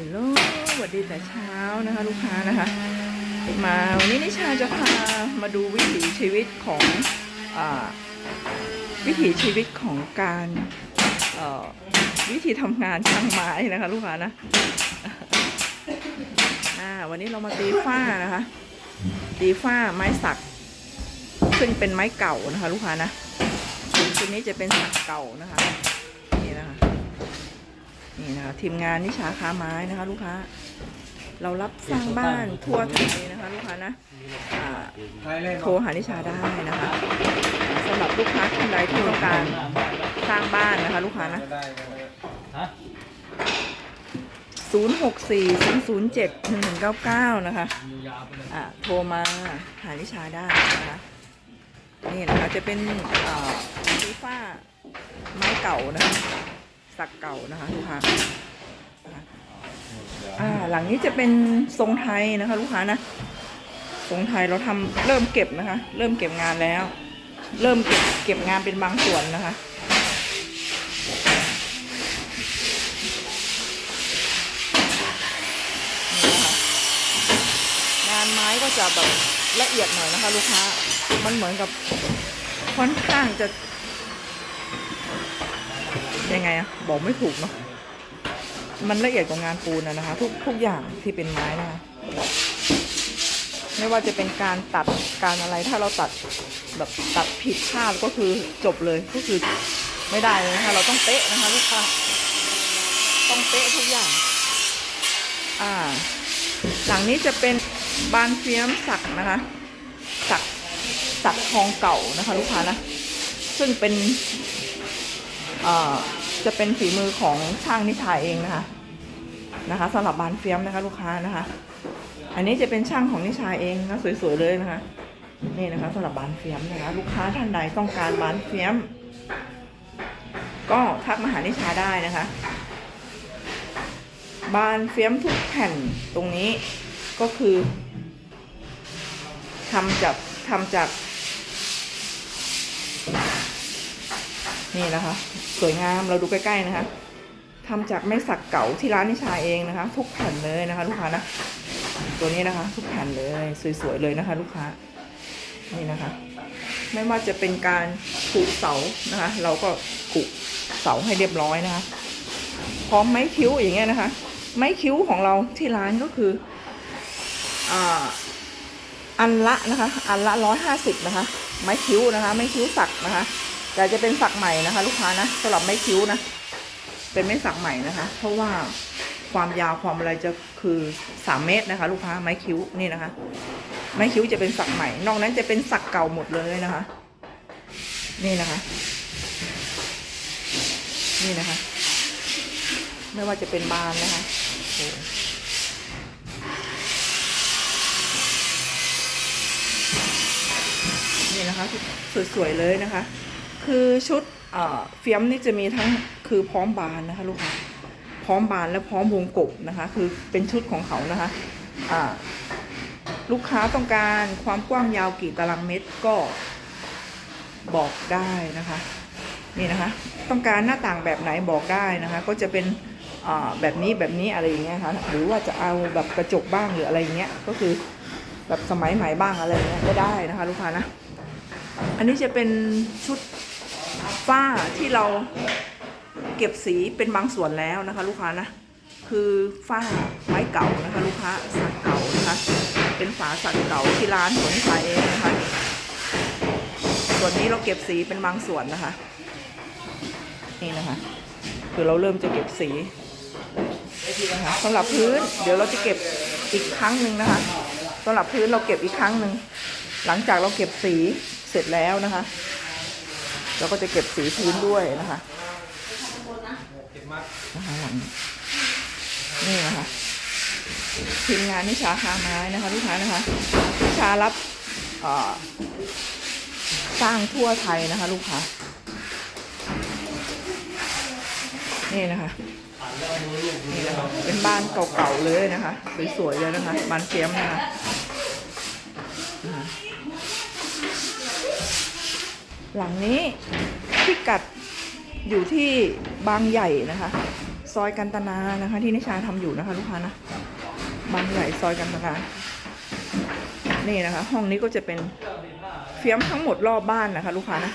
ฮัลโหลสวัสดีแต่เช้านะคะลูกค้านะคะ มาวันนี้นิชาจะพามาดูวิถีชีวิตของอวิถีชีวิตของการวิธีทำงานช่างไม้นะคะลูกค้านะวันนี้เรามาตีฝ้านะคะ ตีฝ้าไม้สัก ซึ่งเป็นไม้เก่านะคะ ลูกค้านะชุดนี้จะเป็นสักเก่านะคะนี่นะคะ นี่นะคะทีมงานนิชาค้าไม้นะคะ ลูกค้า เรารับสร้างบ้านทั่วไทยนะคะ ลูกค้านะอ่าโทรหานิชาได้นะคะสำหรับลูกค้าท่านใดที่ต้องการสร้างบ้านนะคะ ลูกค้านะฮะ0 6 4 0 0 7 1 1 9 9 นะคะยาวไปเลยอ่าโทรมาหานิชาได้นะคะ นี่นะคะจะเป็นอ่าฟีฟ้าไม้เก่านะคะ สักเก่านะคะลูกค้าอ่าหลังนี้จะเป็นทรงไทยนะคะ ลูกค้านะทรงไทยเราทำเริ่มเก็บนะคะ เริ่มเก็บงานแล้ว เริ่มเก็บเก็บงานเป็นบางส่วนนะคะงานไม้ก็จะแบบละเอียดหน่อยนะคะ ลูกค้า มันเหมือนกับค่อนข้างจะ ยังไงอะบอกไม่ถูกเนาะมันละเอียดกว่างานปูนนะนะคะ ทุกทุกอย่างที่เป็นไม้นะคะไม่ว่าจะเป็นการตัดการอะไรถ้าเราตัดแบบตัดผิดพลาดก็คือจบเลยก็คือไม่ได้เลยนะคะเราต้องเป๊ะนะคะลูกค้าต้องเป๊ะทุกอย่าง อ่า หลังนี้จะเป็นบานเฟียมสักนะคะ สักสักทองเก่านะคะ ลูกค้านะ ซึ่งเป็นเอ่อ จะเป็นฝีมือของช่างนิชาเองนะคะนะคะสำหรับบานเฟียมนะคะลูกค้านะคะ อันนี้จะเป็นช่างของนิชาเองนะสวยๆเลยนะคะ นี่นะคะสำหรับบานเฟียมนะคะ ลูกค้าท่านใดต้องการบานเฟียม ก็ทักมาหานิชาได้นะคะ บานเฟียมทุกแผ่นตรงนี้ก็คือทำจากทำจาก นี่นะคะ สวยงามเราดูใกล้ๆนะคะทำจากไม้สักเก่าที่ร้านนิชาเองนะคะ ทุกแผ่นเลยนะคะ ลูกค้านะตัวนี้นะคะ ทุกแผ่นเลยสวยๆเลยนะคะ ลูกค้านี่นะคะ ไม่ว่าจะเป็นการขูดเสานะคะ เราก็ขูดเสาให้เรียบร้อยนะคะ พร้อมไม้คิ้วอย่างเงี้ยนะคะ ไม้คิ้วของเราที่ร้านก็คืออ่าอันละนะคะ อันละร้อยห้าสิบนะคะ ไม้คิ้วนะคะ ไม้คิ้วสักนะคะ แต่จะเป็นสักใหม่นะคะ ลูกค้านะสำหรับไม้คิ้วนะ เป็นไม้สักใหม่นะคะ เพราะว่าความยาวความอะไรจะคือสามเมตรนะคะ ลูกค้าไม้คิ้วนี่นะคะ ไม้คิ้วจะเป็นสักใหม่ นอกนั้นจะเป็นสักเก่าหมดเลยนะคะ นี่นะคะ นี่นะคะ ไม่ว่าจะเป็นบานนะคะโอ้นี่นะคะสวยๆเลยนะคะ คือชุดเอ่อเฟียมนี่จะมีทั้งคือพร้อมบานนะคะลูกค้าพร้อมบานและพร้อมวงกบนะคะ คือเป็นชุดของเขานะคะอ่าลูกค้าต้องการความกว้างยาวกี่ตารางเมตรก็บอกได้นะคะนี่นะคะ ต้องการหน้าต่างแบบไหนบอกได้นะคะ ก็จะเป็นอ่าแบบนี้แบบนี้อะไรอย่างเงี้ยค่ะหรือว่าจะเอาแบบกระจกบ้างหรืออะไรอย่างเงี้ยก็คือแบบสมัยใหม่บ้างอะไรอย่างเงี้ยก็ได้นะคะ ลูกค้านะอันนี้จะเป็นชุด ฝ้าที่เราเก็บสีเป็นบางส่วนแล้วนะคะ ลูกค้านะคือฝ้าไม้เก่านะคะ ลูกค้าสักเก่านะคะ เป็นฝาสักเก่าที่ร้านของนิสาเองนะคะ ส่วนนี้เราเก็บสีเป็นบางส่วนนะคะ นี่นะคะ คือเราเริ่มจะเก็บสีนะคะสำหรับพื้นเดี๋ยวเราจะเก็บอีกครั้งหนึ่งนะคะสำหรับพื้นเราเก็บอีกครั้งหนึ่งหลังจากเราเก็บสีเสร็จแล้วนะคะ เราก็จะเก็บสีพื้นด้วยนะคะเก็บมากนะคะหลังนี่นะคะทีมงานนิชาคาไม้นะคะลูกค้านะคะนิชารับเอ่อสร้างทั่วไทยนะคะ ลูกค้านี่นะคะอ่านแล้วดูลูกดูนี่นะคะเป็นบ้านเก่าๆเลยนะคะสวยๆเลยนะคะบ้านเฟียมนะคะนะคะ หลังนี้พิกัดอยู่ที่บางใหญ่นะคะ ซอยกันตนานะคะ ที่นิชาทำอยู่นะคะ ลูกค้านะบางใหญ่ซอยกันตนานี่นะคะ ห้องนี้ก็จะเป็นเฟียมทั้งหมดรอบบ้านนะคะ ลูกค้านะ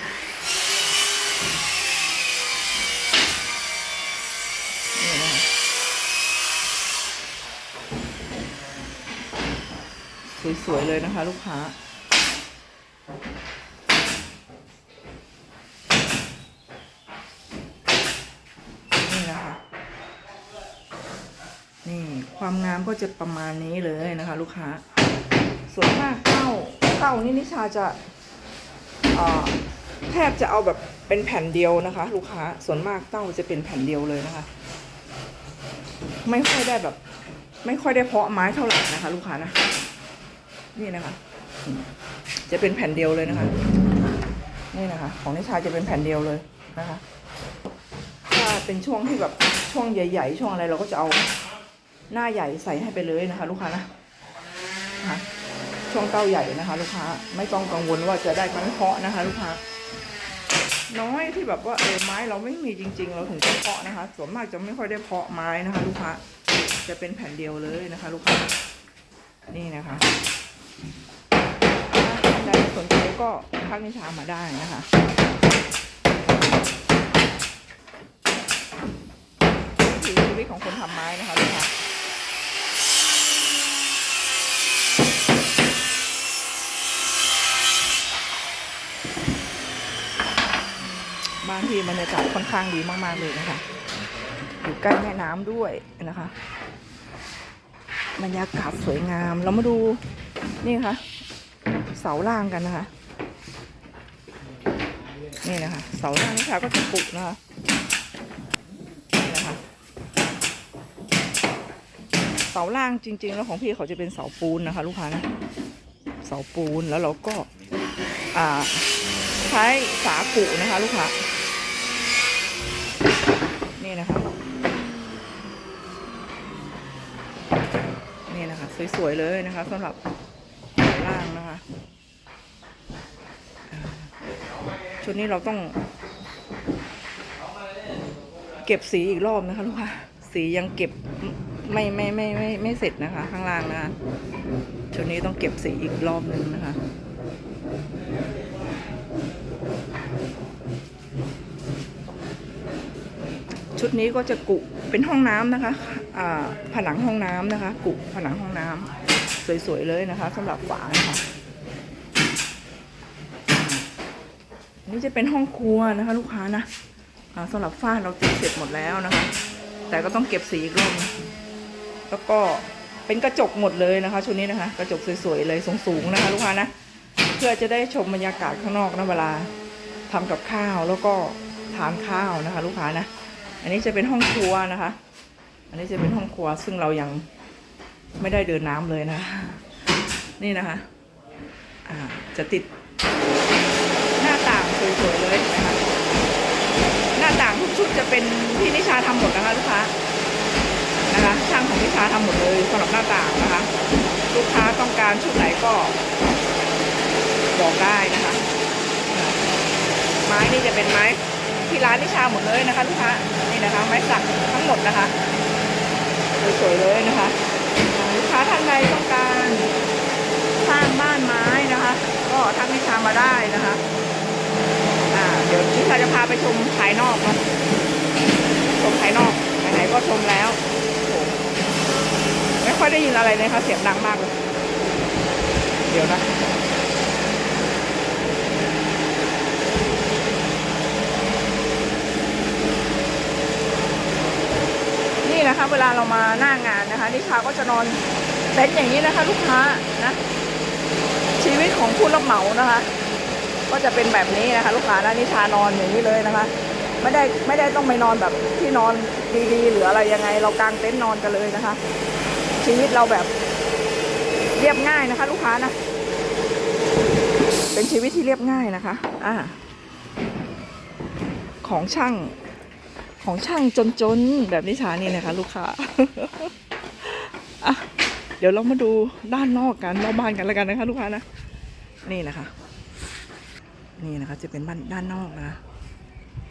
นี่นะคะสวยๆเลยนะคะ ลูกค้า นี่นะคะ นี่ความงามก็จะประมาณนี้เลยนะคะ ลูกค้า ส่วนมากเต้าเต้านี่นิชาจะแทบจะเอาแบบเป็นแผ่นเดียวนะคะ ลูกค้าส่วนมากเต้าจะเป็นแผ่นเดียวเลยนะคะ ไม่ค่อยได้แบบ ไม่ค่อยได้เพาะไม้เท่าไหร่นะคะ ลูกค้านะนี่นะคะ จะเป็นแผ่นเดียวเลยนะคะนี่นะคะ ของนิชาจะเป็นแผ่นเดียวเลยนะคะ ถ้าเป็นช่วงที่แบบช่วงใหญ่ ๆ ช่วงอะไรเราก็จะเอา หน้าใหญ่ใส่ให้ไปเลยนะคะ ลูกค้านะนะคะช่วงเต้าใหญ่นะคะ ลูกค้าไม่ต้องกังวลว่าจะได้ไม้เพาะนะคะ ลูกค้า น้อยที่แบบว่าเออไม้เราไม่มีจริง ๆ เราถึงจะเพาะนะคะ ส่วนมากจะไม่ค่อยได้เพาะไม้นะคะ ลูกค้าจะเป็นแผ่นเดียวเลยนะคะ ลูกค้านี่นะคะถ้าท่านใดสนใจก็ทักนิชามาได้นะคะวิถีชีวิตของคนทำไม้นะคะลูกค้าบ้าน ที่บรรยากาศค่อนข้างดีมาก ๆ เลยนะคะ อยู่ใกล้แม่น้ำด้วยนะคะ บรรยากาศสวยงาม เรามาดูนี่ค่ะ เสาล่างกันนะคะ นี่นะคะ เสาล่างนี่ค่ะก็จะปลุกนะคะนี่นะคะเสาล่างจริง ๆ แล้วของพี่เขาจะเป็นเสาปูนนะคะ ลูกค้านะเสาปูนแล้วเราก็ใช้สากุนะคะ ลูกค้า นี่นะคะ นี่นะคะ สวย ๆ เลยนะคะสำหรับเสาล่างนะคะ ชุดนี้เราต้อง เก็บสีอีกรอบนะคะลูกค้าสียังเก็บไม่ไม่ไม่ไม่ไม่เสร็จนะคะ ข้างล่างนะคะชุดนี้ต้องเก็บสีอีกรอบนึงนะคะ ชุดนี้ก็จะกุเป็นห้องน้ำนะคะผนังห้องน้ำนะคะ กุผนังห้องน้ำสวยๆเลยนะคะสำหรับฝานะคะนี่จะเป็นห้องครัวนะคะ ลูกค้านะอ่าสำหรับฝ้าเราตีเสร็จหมดแล้วนะคะ แต่ก็ต้องเก็บสีอีกรอบนแล้วก็เป็นกระจกหมดเลยนะคะ ชุดนี้นะคะ กระจกสวยๆเลยสูงๆนะคะ ลูกค้านะเพื่อจะได้ชมบรรยากาศข้างนอกนะเวลาทำกับข้าวแล้วก็ทานข้าวนะคะ ลูกค้านะ อันนี้จะเป็นห้องครัวนะคะ อันนี้จะเป็นห้องครัวซึ่งเรายังไม่ได้เดินน้ำเลยนะ นี่นะคะจะติดหน้าต่างสวยๆเลยนะคะหน้าต่างทุกชุดจะเป็นที่นิชาทำหมดนะคะลูกค้านะคะช่างของนิชาทำหมดเลยสำหรับหน้าต่างนะคะ ลูกค้าต้องการชุดไหนก็บอกได้นะคะ ไม้นี่จะเป็นไม้ ที่ร้านนิชาหมดเลยนะคะลูกค้านี่นะคะไม้สักทั้งหมดนะคะสวยๆเลยนะคะลูกค้าท่านใดต้องการสร้างบ้านไม้นะคะ ก็ทักนิชามาได้นะคะอ่าเดี๋ยวนิชาจะพาไปชมภายนอกเนาะชมภายนอกไหนๆก็ชมแล้วไม่ค่อยได้ยินอะไรเลยค่ะเสียงดังมากเลย เดี๋ยวนะ นะคะ เวลาเรามาหน้างานนะคะนิชาก็จะนอนเต็นท์อย่างนี้นะคะ ลูกค้านะชีวิตของผู้รับเหมานะคะ ก็จะเป็นแบบนี้นะคะ ลูกค้านะนิชานอนอย่างนี้เลยนะคะไม่ได้ไม่ได้ต้องไปนอนแบบที่นอนดีๆหรืออะไรยังไง เรากางเต็นท์นอนกันเลยนะคะ ชีวิตเราแบบเรียบง่ายนะคะ ลูกค้านะ เป็นชีวิตที่เรียบง่ายนะคะ อ่า ของช่าง ของช่างจนๆ แบบนิชานี่นะคะ ลูกค้าอะเดี๋ยวเรามาดูด้านนอกกันนอกบ้านกันแล้วกันนะคะ ลูกค้านะ นี่นะคะ นี่นะคะ จะเป็นบ้านด้านนอกนะคะ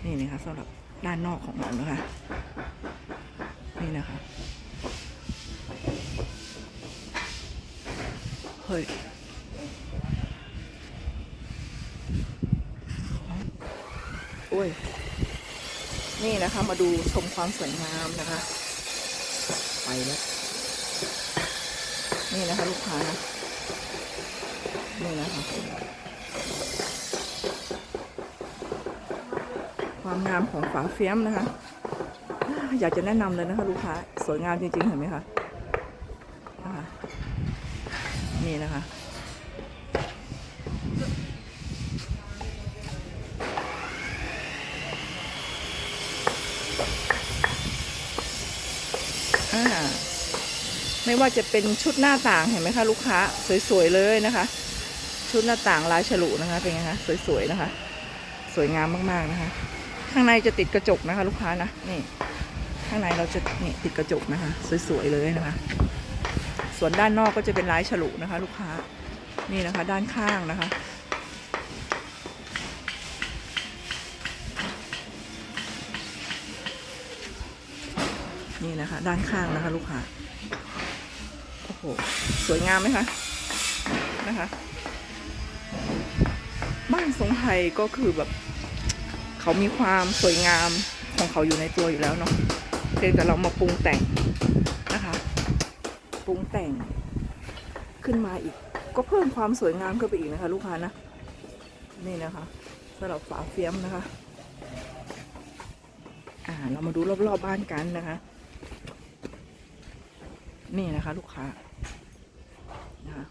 นี่นะคะสำหรับด้านนอกของเรานะคะ นี่นะคะเฮ้ยโอ้ย นี่นะคะ มาดูชมความสวยงามนะคะ ไปแล้วนี่นะคะ ลูกค้านะนี่นะคะ ความงามของฝาเฟี้ยมนะคะ อยากจะแนะนำเลยนะคะ ลูกค้า สวยงามจริงๆ เห็นไหมคะะคะนี่นะคะ ไม่ว่าจะเป็นชุดหน้าต่างเห็นไหมคะลูกค้า สวยๆเลยนะคะ ชุดหน้าต่างลายฉลุนะคะเป็นไงคะสวยๆนะคะ สวยงามมากๆนะคะ ข้างในจะติดกระจกนะคะ ลูกค้านะนี่ข้างในเราจะนี่ติดกระจกนะคะ สวยๆเลยนะคะ ส่วนด้านนอกก็จะเป็นลายฉลุนะคะ ลูกค้านี่นะคะ ด้านข้างนะคะนี่นะคะ ด้านข้างนะคะ ลูกค้า หสวยงามไหมคะ นะคะ บ้านทรงไทยก็คือแบบ เขามีความสวยงามของเขาอยู่ในตัวอยู่แล้วเนาะเพียงแต่เรามาปรุงแต่งนะคะ ปรุงแต่งขึ้นมาอีก ก็เพิ่มความสวยงามขึ้นไปอีกนะคะ ลูกค้านะนี่นะคะสำหรับฝาเฟียมนะคะ อ่าเรามาดูรอบๆบบ้านกันนะคะ นี่นะคะ ลูกค้า นะคะ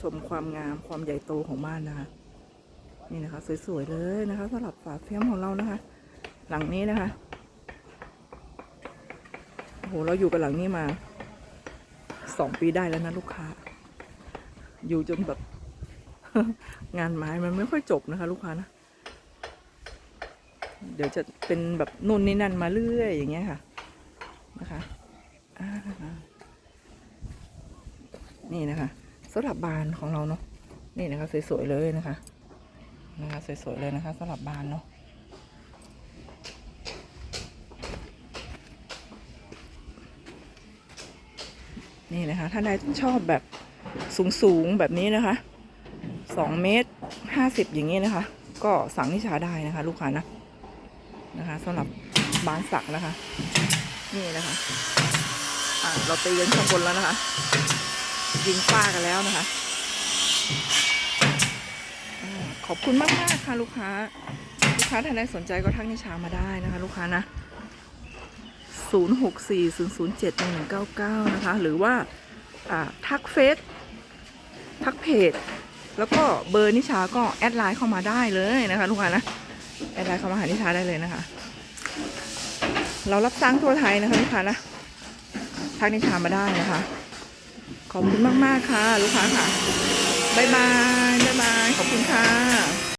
ชมความงามความใหญ่โตของบ้านนะคะ นี่นะคะ สวยๆเลยนะคะสำหรับฝาเฟียมของเรานะคะ หลังนี้นะคะโอ้โหเราอยู่กับหลังนี้มาสองปีได้แล้วนะลูกค้า อยู่จนแบบ งานไม้มันไม่ค่อยจบนะคะ ลูกค้านะเดี๋ยวจะเป็นแบบนู่นนี่นั่นมาเรื่อยอย่างเงี้ยค่ะนะคะอ่า นี่นะคะสำหรับบานของเราเนาะนี่นะคะสวยๆเลยนะคะนะคะสวยๆเลยนะคะสำหรับบานเนาะนี่นะคะถ้าได้ชอบแบบสูงๆแบบนี้นะคะสองเมตรห้าสิบอย่างนี้นะคะ ก็สั่งนิชาได้นะคะ ลูกค้านะนะคะสำหรับบานสักนะคะ นี่นะคะ อ่าเราตีกันข้างบนแล้วนะคะ ยิงฝ้ากันแล้วนะคะ ขอบคุณมากมากค่ะลูกค้า ลูกค้าท่านใดสนใจก็ทักนิชามาได้นะคะ ลูกค้านะ 0 6 4 0 0 7 1 1 9 9 นะคะ หรือว่าอ่าทักเฟซทักเพจ แล้วก็เบอร์นิชาก็แอดไลน์เข้ามาได้เลยนะคะ ลูกค้านะ แอดไลน์เข้ามาหานิชาได้เลยนะคะ เรารับสร้างทั่วไทยนะคะลูกค้านะทักนิชามาได้นะคะ ขอบคุณมาก ๆ ค่ะ ลูกค้าค่ะ บ๊ายบาย บ๊ายบาย ขอบคุณค่ะ